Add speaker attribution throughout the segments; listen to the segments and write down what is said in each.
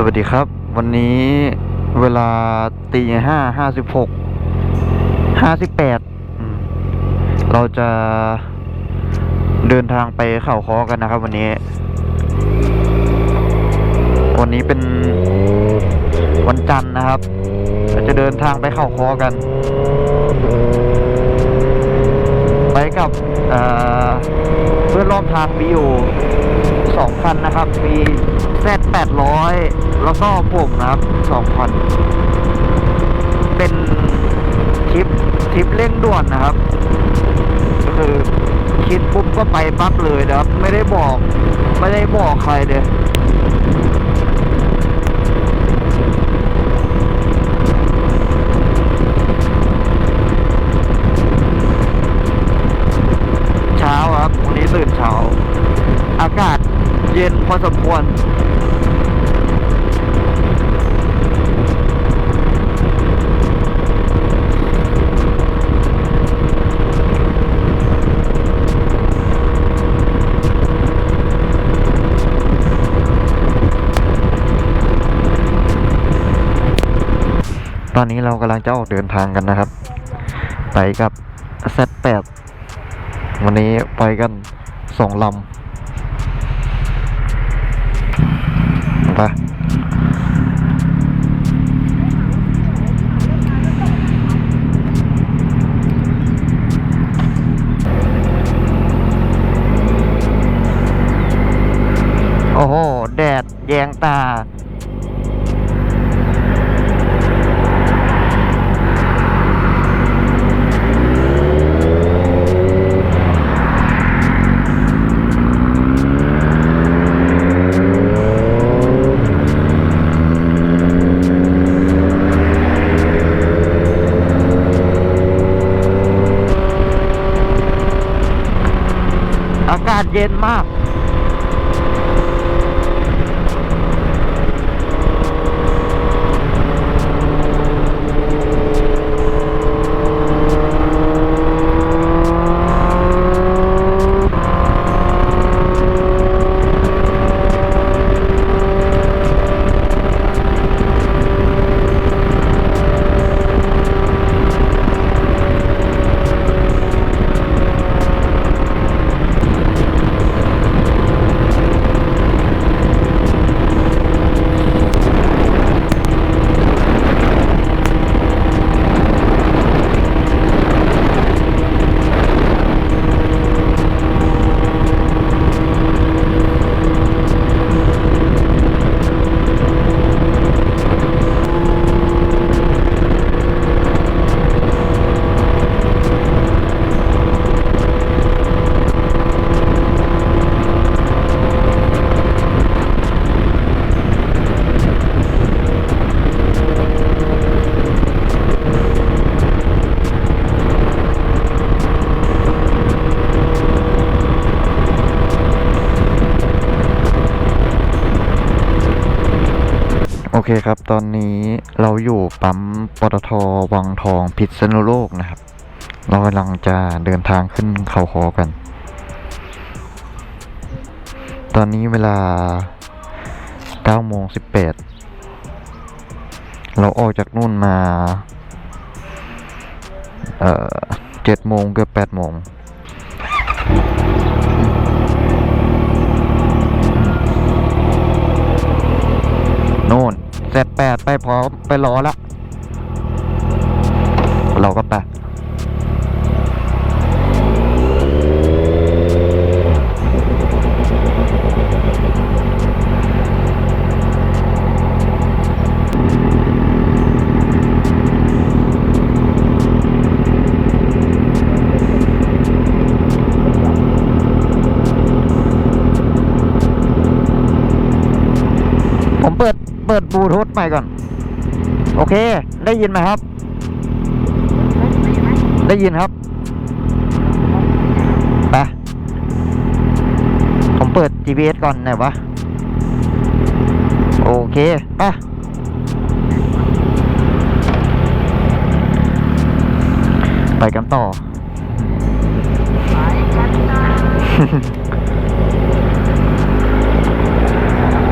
Speaker 1: สวัสดีครับ วันนี้เวลาตีห้าห้าสิบหกห้าสิบแปดเราจะเดินทางไปเข่าคอกันนะครับ วันนี้ วันนี้เป็นวันจันทร์นะครับเราจะเดินทางไปเข่าคอกัน ไปกับเพื่อนร่วมทางมีอยู่ 2คันนะครับ มีแซด800 แล้วก็ผมนะครับ2คันเป็นทริปทริปเร่งด่วนนะครับคือคิดปุ๊บก็ไปปั๊บเลยนะครับ ไม่ได้บอก ไม่ได้บอกใครเลย พอสมควรตอนนี้เรากำลังจะออกเดินทางกันนะครับ ไปกับ Z8 วันนี้ไปกันสองลำ ปะโอ้โห แดดแยงตา นมาก เคครับ ตอนนี้เราอยู่ปั๊มปตทวังทองพิษณุโลกนะครับ เรากำลังจะเดินทางขึ้นเขาคอกัน ตอนนี้เวลา9โมง18 เราออกจากนู่นมา เอ่อ7โมงเกือบ8โมง นู่นเสร็จแปดไปพร้อมไปรอละ เราก็ไปผมเปิด เปิดบลูทูธใหม่ก่อน โอเค ได้ยินไหมครับ ได้ยินครับไปผมเปิด GPS ก่อนไหนวะ โอเคไปไปกันต่อ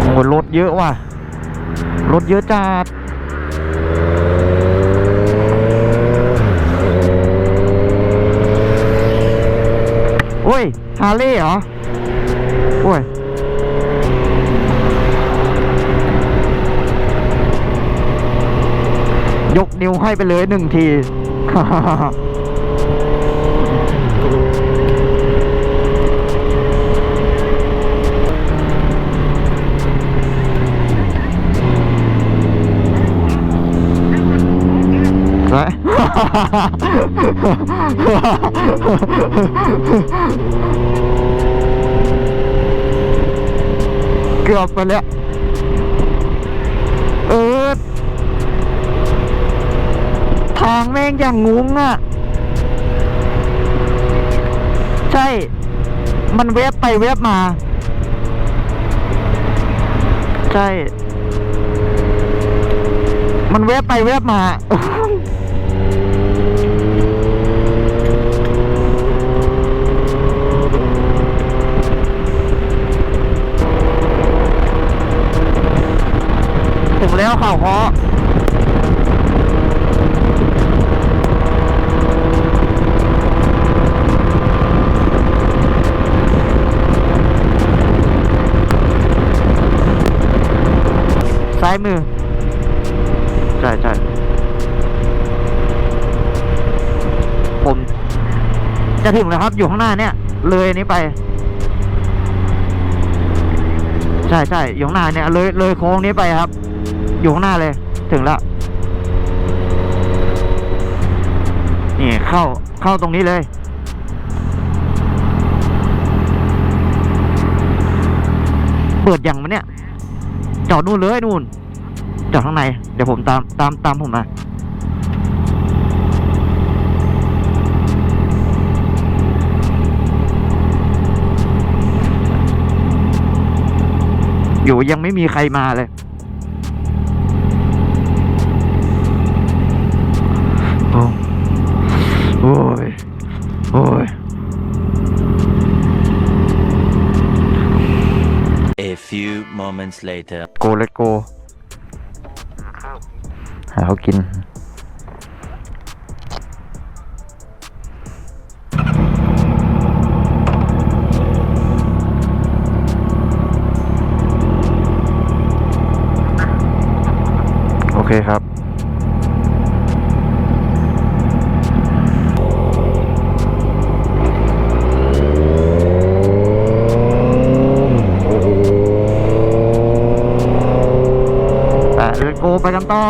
Speaker 1: โอ้โหรถเยอะว่ะ รถเยอะจัดโอ้ย ฮาร์เลย์เหรอ โอ้ย ยกนิ้วให้ไปเลยหนึ่งที เกือบไปแล้ว เออ ทางแม่งอย่างงุ้งอะ ใช่ มันเวฟไปเวฟมา ใช่ มันเวฟไปเวฟมา ถึงแล้วข่าวเคาะซ้ายมือ ใช่ใช่ผม จะถึงแล้วครับ อยู่ข้างหน้าเนี่ย เลยอันนี้ไป ใช่ใช่อยู่ข้างหน้าเนี่ย เลยเลยโค้งนี้ไปครับ อยู่ข้างหน้าเลย ถึงแล้ว นี่เข้าเข้าตรงนี้เลย เปิดยังมันเนี่ย จอดนู่นเลยนู่น จอดข้างใน เดี๋ยวผมตามตามตามผมมาอยู่ยังไม่มีใครมาเลย อ้ย โอ้ย
Speaker 2: A few moments later.
Speaker 1: โกเลตโกหาเขากิน โอเคครับ ต่อ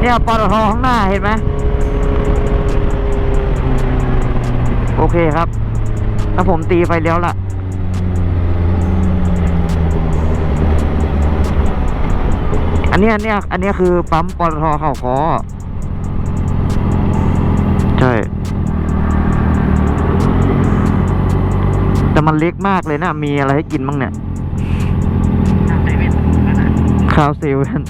Speaker 1: เนี่ยปตทข้างหน้าเห็นไหมโอเคครับถ้าผมตีไฟเลี้ยวล่ะ นเนี้ยอันเนี้ยอันเนี้ยคือปั๊มปตทเข่าคอใช่ แต่มันเล็กมากเลยนะ มีอะไรให้กินบ้างเนี่ยข้าวเซเว่น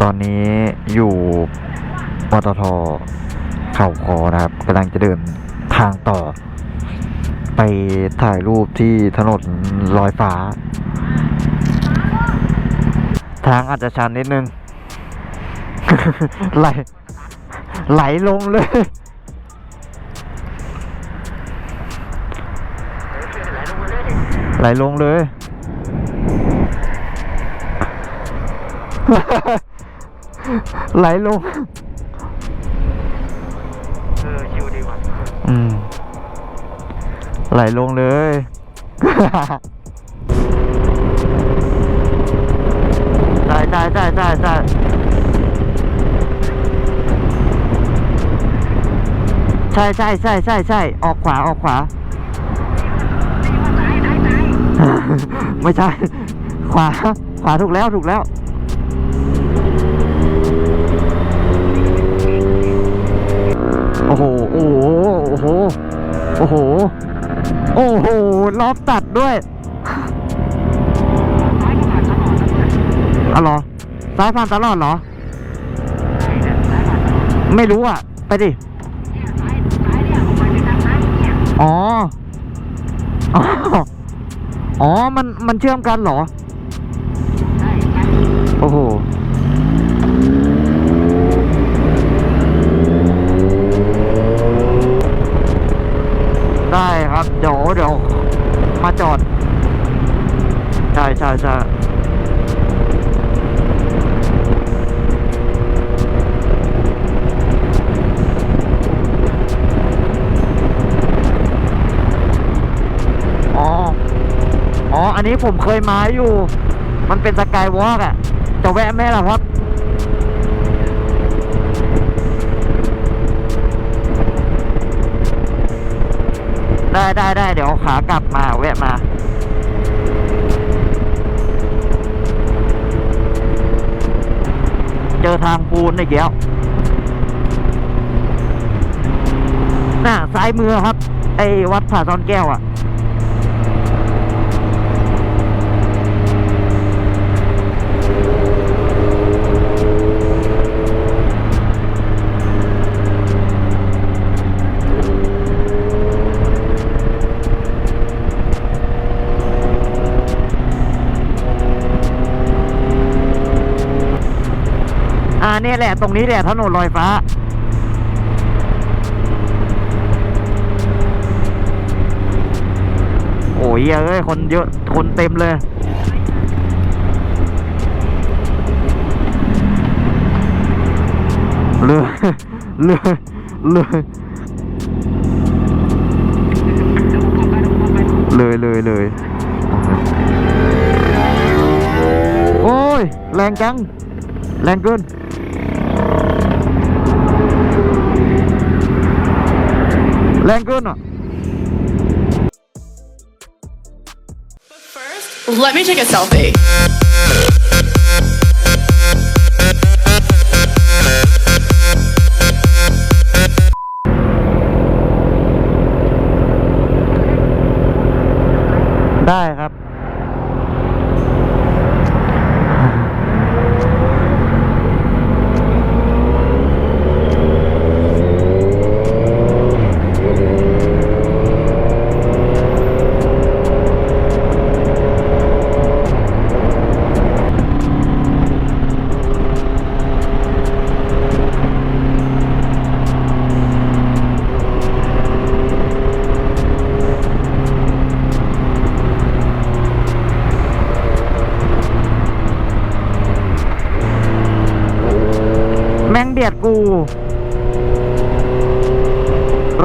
Speaker 1: ตอนนี้อยู่ปตท เข่าคอนะครับกำลังจะเดินทางต่อ ไปถ่ายรูปที่ถนนลอยฟ้า ทางอาจจะชันนิดนึง ไหล ไหลลงเลยไหลลงเลย ไหลลง ไหลลงเลยใช่ใช่ใช่ใช่ได้ใช่ใช่ใช่ใช่ใช่ออกขวาออกขวา ไม่ใช่ ขวา ขวาถูกแล้วถูกแล้ว โอ้โห โอ้โห โอ้โห โอ้โหโอ้โหล้อมตัดด้วย
Speaker 3: ซ้ายผ่านตลอดนะเนี่ย
Speaker 1: อ๋อเหรอซ้ายผ่านตลอดเหรอ
Speaker 3: ใช่เนี่ยซ้ายผ่านตลอด
Speaker 1: ไม่รู้อะ ไปดิ
Speaker 3: อ๋อ
Speaker 1: อ๋อ มัน มันเชื่อมกันเหรอ ผมเคยมาอยู่ มันเป็นสกายวอล์กอะจะแวะไหมละครับได้ได้ได้เดี๋ยวขากลับมาแวะมา เจอทางปูนอีกแล้วน่ะซ้ายมือครับ ไอ้วัดผาซอนแก้วอะ เนี่ยแหละ ตรงนี้แหละถนนลอยฟ้า โอ้ยเอ้ย คนเยอะ คนเต็มเลยเลยเลยเลย
Speaker 3: เดี๋ยวผมขับไปเดี๋ยวผมขับไป
Speaker 1: เลยเลยเลยโอ้ย แรงจัง แรงเกิน แรงเกินอะ
Speaker 4: Let me take a selfie.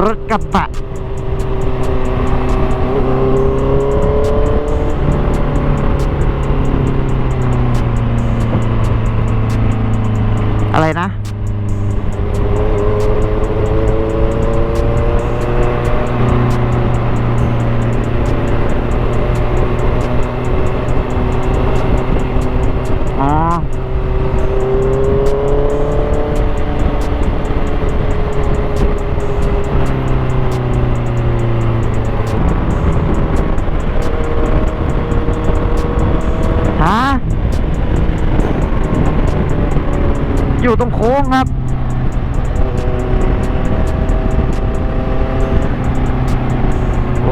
Speaker 1: รถ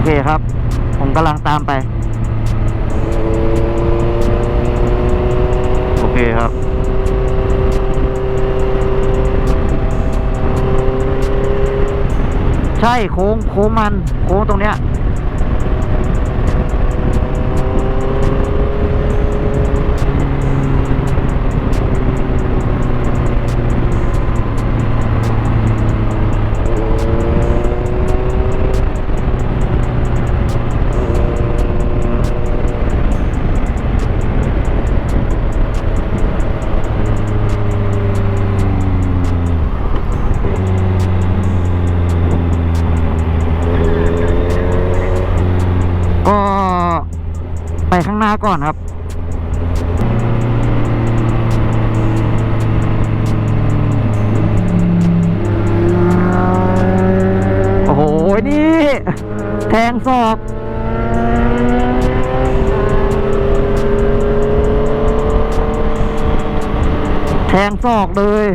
Speaker 1: เคครับ ผมกำลังตามไป โอเคครับ ใช่โค้งโค้งมัน โค้งตรงเนี้ย ไปข้างหน้าก่อนครับ โอ้โห นี่ แทงศอกแทงศอกเลย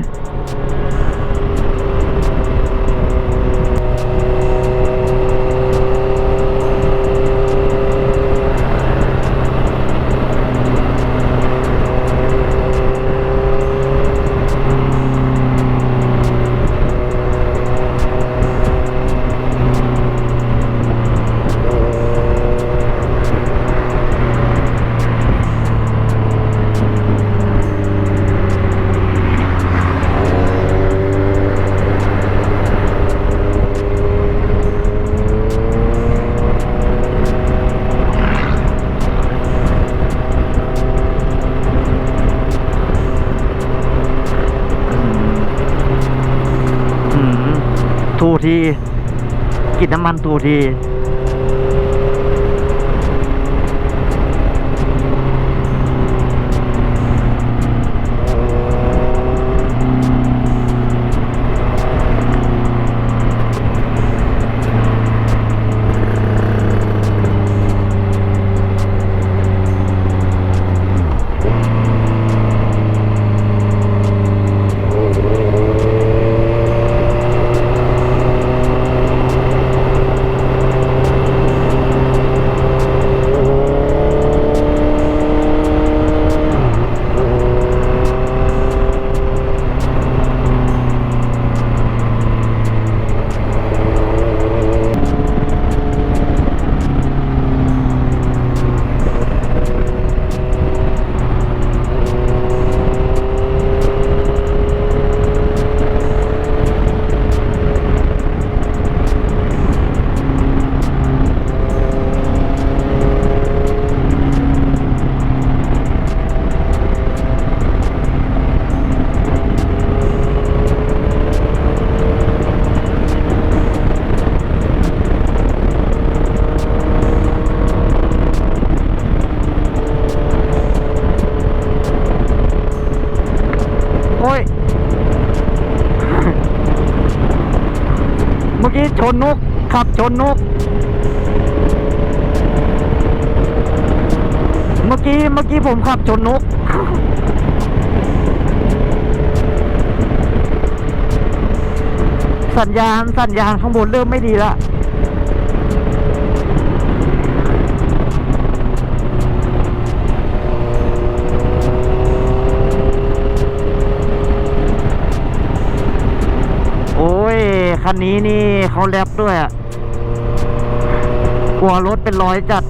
Speaker 1: มันทูดี ชนนก เมื่อกี้เมื่อกี้ผมขับชนนก สัญญาณสัญญาณข้างบนเริ่มไม่ดีละโอ้ยคันนี้นี่เขาแรปด้วยอะ กลัวรถเป็นรอยจัด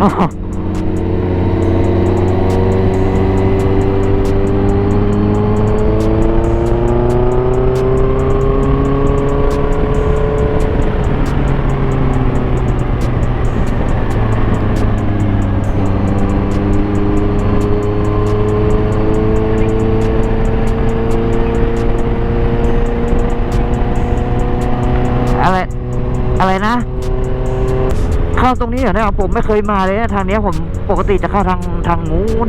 Speaker 1: Uh-huh. เข้าตรงนี้เหรอเนี่ยผมไม่เคยมาเลยนะทางนี้ผมปกติจะเข้าทางทางนู้น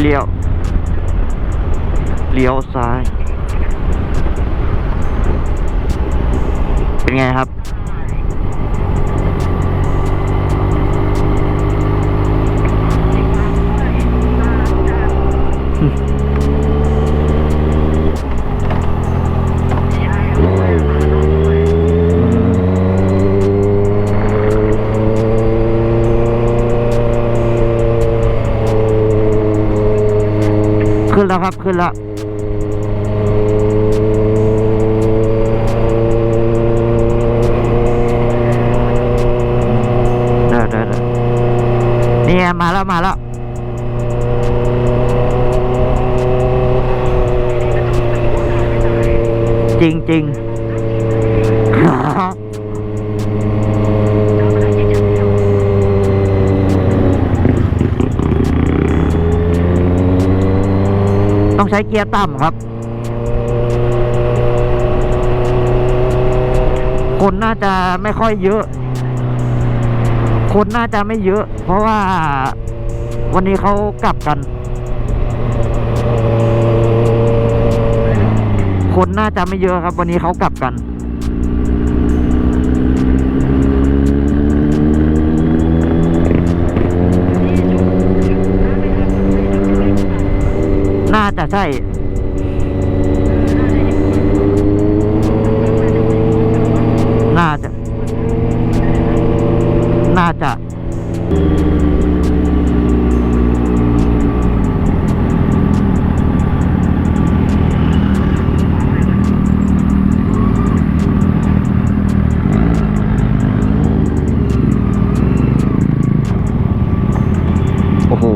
Speaker 1: เลี้ยว เลี้ยวซ้าย เป็นไงครับ ขึ้นแล้วเดี๋ยวเดี๋ยวเดี๋ยวนี่ไงมาแล้วมาแล้วจริงจริง ต้องใช้เกียร์ต่ำครับ คนน่าจะไม่ค่อยเยอะ คนน่าจะไม่เยอะ เพราะว่าวันนี้เขากลับกัน คนน่าจะไม่เยอะครับ วันนี้เขากลับกันาจะใช่น่าจะ น่าจะโอ้โห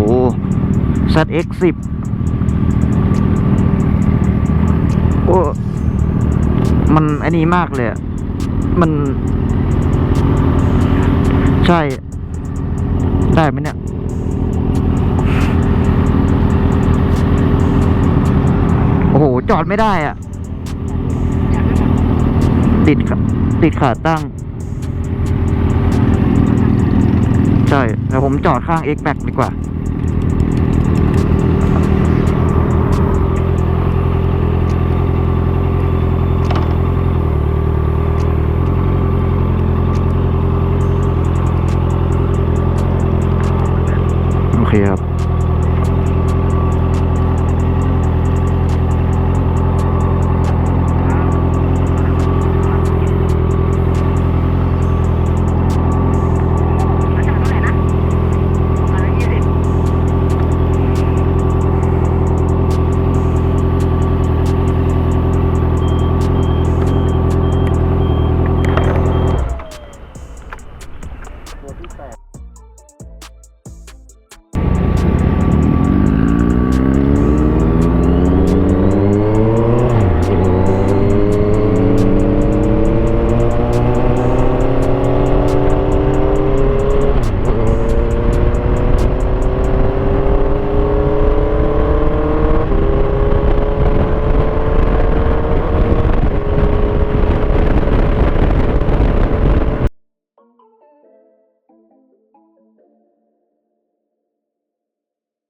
Speaker 1: ZX 10โมันอันนี้มากเลยมัน ใช่ ได้ไหมเนี่ยโอ้โห จอดไม่ได้อะติดติดขาตั้ง ใช่เดี๋ยวผมจอดข้าง X Max ดีกว่า โ